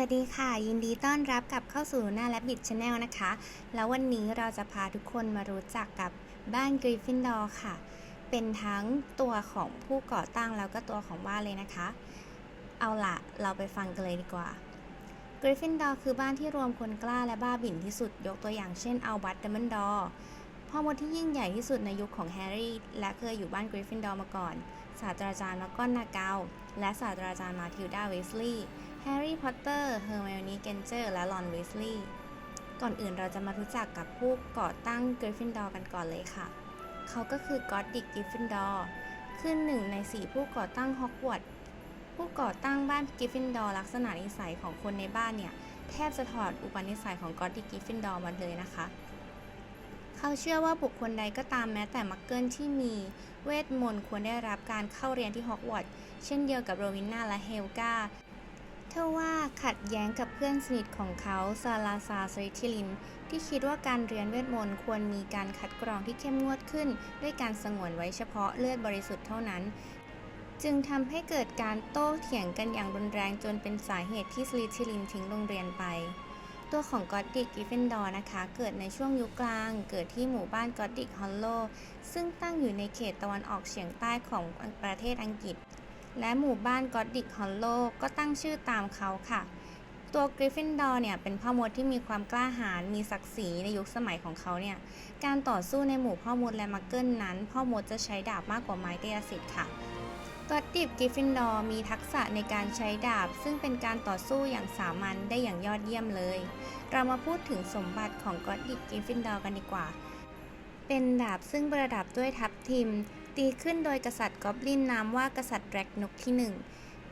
วัสดีค่ะ ยินดีต้อนรับกลับเข้าสู่หน้าและบิดชาแนลนะคะ แล้ววันนี้เราจะพาทุกคนมารู้จักกับบ้านกริฟฟินดอร์ค่ะ เป็นทั้งตัวของผู้ก่อตั้งแล้วก็ตัวของบ้านเลยนะคะ เอาละเราไปฟังกันเลยดีกว่ากริฟฟินดอร์คือบ้านที่รวมคนกล้าและบ้าบิ่นที่สุดยกตัวอย่างเช่นอัลบัตดัมเบิลดอร์พ่อมดที่ยิ่งใหญ่ที่สุดในยุคของแฮร์รี่และเคยอยู่บ้านกริฟฟินดอร์มาก่อน ศาสตราจารย์มากอนนาเกาและศาสตราจารย์มาทิลดาเวสลีย์ แฮร์รี่พอตเตอร์ เฮอร์ไมโอนีเกนเจอร์ และลอนเวสลีย์ก่อนอื่นเราจะมารู้จักกับผู้ก่อตั้งกริฟฟินดอร์กันก่อนเลยค่ะ เขาก็คือกอดดิกกริฟฟินดอร์คือหนึ่งในสี่ผู้ก่อตั้งฮอกวอตส์ผู้ก่อตั้งบ้านกริฟฟินดอร์ลักษณะนิสัยของคนในบ้านเนี่ย แทบจะถอดอุปนิสัยของกอดดิกกริฟฟินดอร์มาเลยนะคะ เขาเชื่อว่าบุคคลใดก็ตามแม้แต่มักเกิลที่มีเวทมนต์ควรได้รับการเข้าเรียนที่ฮอกวอตส์เช่นเดียวกับโรวินนาและเฮลกา เท่าว่าขัดแย้งกับเพื่อนสนิทของเขาซาลาซาสริทิลิน ที่คิดว่าการเรียนเวทมนต์ควรมีการคัดกรองที่เข้มงวดขึ้น ด้วยการสงวนไว้เฉพาะเลือดบริสุทธิ์เท่านั้น จึงทำให้เกิดการโต้เถียงกันอย่างรุนแรงจนเป็นสาเหตุที่สลิทิลินทิ้งโรงเรียนไป ตัวของกอดดิกกริฟฟินดอร์นะคะ เกิดในช่วงยุคกลาง เกิดที่หมู่บ้านกอดดิกฮอลโลซึ่งตั้งอยู่ในเขตตะวันออกเฉียงใต้ของประเทศอังกฤษ และหมู่บ้านกอดดิกฮอลโลก็ตั้งชื่อตามเขาค่ะ ตัวกริฟฟินดอร์เนี่ยเป็นพ่อมดที่มีความกล้าหาญมีศักดิ์ศรีในยุคสมัยของเขาเนี่ยการต่อสู้ในหมู่พ่อมดและมักเกิลนั้น พ่อมดจะใช้ดาบมากกว่าไม้กายสิทธิ์ค่ะกอดดิกกริฟฟินดอร์มีทักษะในการใช้ดาบ ซึ่งเป็นการต่อสู้อย่างสามัญได้อย่างยอดเยี่ยมเลย เรามาพูดถึงสมบัติของกอดดิกกริฟฟินดอร์กันดีกว่า เป็นดาบซึ่งประดับด้วยทับทิม ตีขึ้นโดยกษัตริย์กอบลินนามว่ากษัตริย์แดรกนกที่หนึ่ง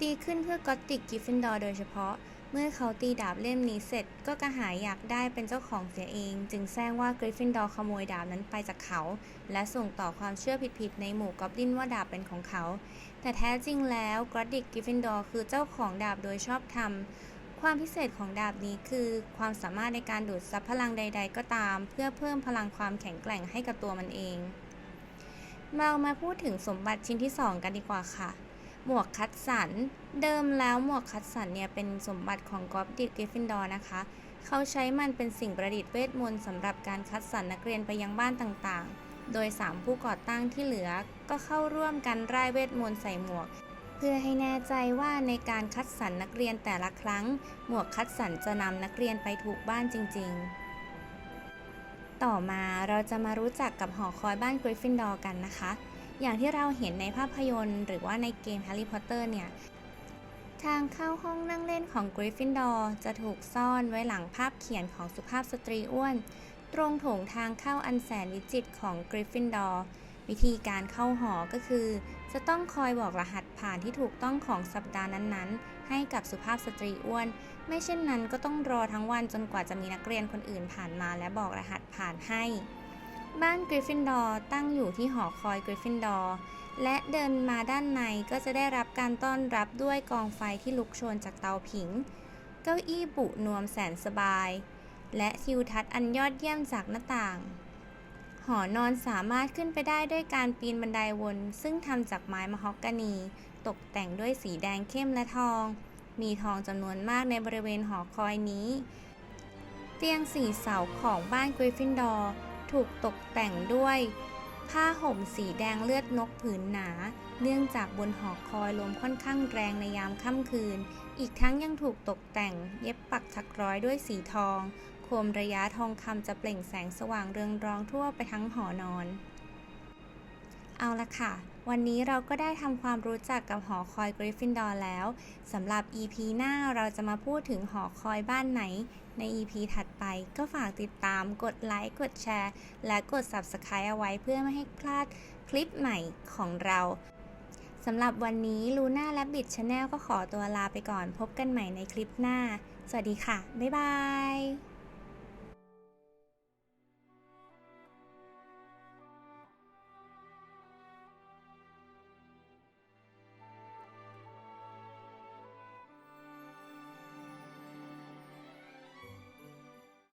ตีขึ้นเพื่อกอติกกริฟฟินดอร์โดยเฉพาะ เมื่อเขาตีดาบเล่มนี้เสร็จก็กระหายอยากได้เป็นเจ้าของเสียเอง จึงแซงว่ากริฟฟินดอร์ขโมยดาบนั้นไปจากเขา และส่งต่อความเชื่อผิดๆในหมู่กอบลินว่าดาบเป็นของเขา แต่แท้จริงแล้วกอติกกริฟฟินดอร์คือเจ้าของดาบโดยชอบธรรมความพิเศษของดาบนี้คือความสามารถในการดูดซับพลังใด ๆ ก็ตาม เพื่อเพิ่มพลังความแข็งแกร่งให้กับตัวมันเอง เรามาพูดถึงสมบัติชิ้นที่ 2 กันดีกว่าค่ะ หมวกคัดสรรเดิมแล้วหมวกคัดสรรเนี่ยเป็นสมบัติของกอบดิกกริฟฟินดอร์นะคะ เขาใช้มันเป็นสิ่งประดิษฐ์เวทมนต์สำหรับการคัดสรรนักเรียนไปยังบ้านต่างๆ โดย 3 ผู้ก่อตั้งที่เหลือก็เข้าร่วมกันร่ายเวทมนต์ใส่หมวก เพื่อให้แน่ใจว่าในการคัดสรรนักเรียนแต่ละครั้ง หมวกคัดสรรจะนำนักเรียนไปถูกบ้านจริง ๆ ต่อมาเราจะมารู้จักกับหอคอยบ้านกริฟฟินดอร์กันนะคะ อย่างที่เราเห็นในภาพยนตร์ หรือว่าในเกมแฮร์รี่พอตเตอร์เนี่ย ทางเข้าห้องนั่งเล่นของกริฟฟินดอร์จะถูกซ่อนไว้หลังภาพเขียนของสุภาพสตรีอ้วน ตรงโถงทางเข้าอันแสนวิจิตรของกริฟฟินดอร์วิธีการเข้าหอก็คือ จะต้องคอยบอกรหัสผ่านที่ถูกต้องของสัปดาห์นั้นๆ ให้กับสุภาพสตรีอ้วน ไม่เช่นนั้นก็ต้องรอทั้งวันจนกว่าจะมีนักเรียนคนอื่นผ่านมาและบอกรหัสผ่านให้ บ้านกริฟฟินดอร์ตั้งอยู่ที่หอคอยกริฟฟินดอร์และเดินมาด้านในก็จะได้รับการต้อนรับด้วยกองไฟที่ลุกโชนจากเตาผิง เก้าอี้บุนวมแสนสบาย และทิวทัศน์อันยอดเยี่ยมจากหน้าต่าง หอนอนสามารถขึ้นไปได้ด้วยการปีนบันไดวน ซึ่งทำจากไม้มะฮอกกานี ตกแต่งด้วยสีแดงเข้มและทอง มีทองจำนวนมากในบริเวณหอคอยนี้ เตียงสี่เสาของบ้านกริฟฟินดอร์ถูกตกแต่งด้วย ผ้าห่มสีแดงเลือดนกผืนหนา เนื่องจากบนหอคอยลมค่อนข้างแรงในยามค่ำคืน อีกทั้งยังถูกตกแต่งเย็บปักถักร้อยด้วยสีทอง มระยะทองคำจะเปล่งแสงสว่างเรืองรองทั่วไปทั้งหอนอน เอาละค่ะ วันนี้เราก็ได้ทำความรู้จักกับหอคอยกริฟฟินดอร์แล้วสำหรับ EP หน้าเราจะมาพูดถึงหอคอยบ้านไหน ใน EP ถัดไปก็ฝากติดตามกดไลค์กดแชร์ และกด Subscribe เอาไว้เพื่อไม่ให้พลาดคลิปใหม่ของเราสำหรับวันนี้ลูน่าและบิดชาแนลก็ขอตัวลาไปก่อนพบกันใหม่ในคลิปหน้า สวัสดีค่ะ บ๊ายบาย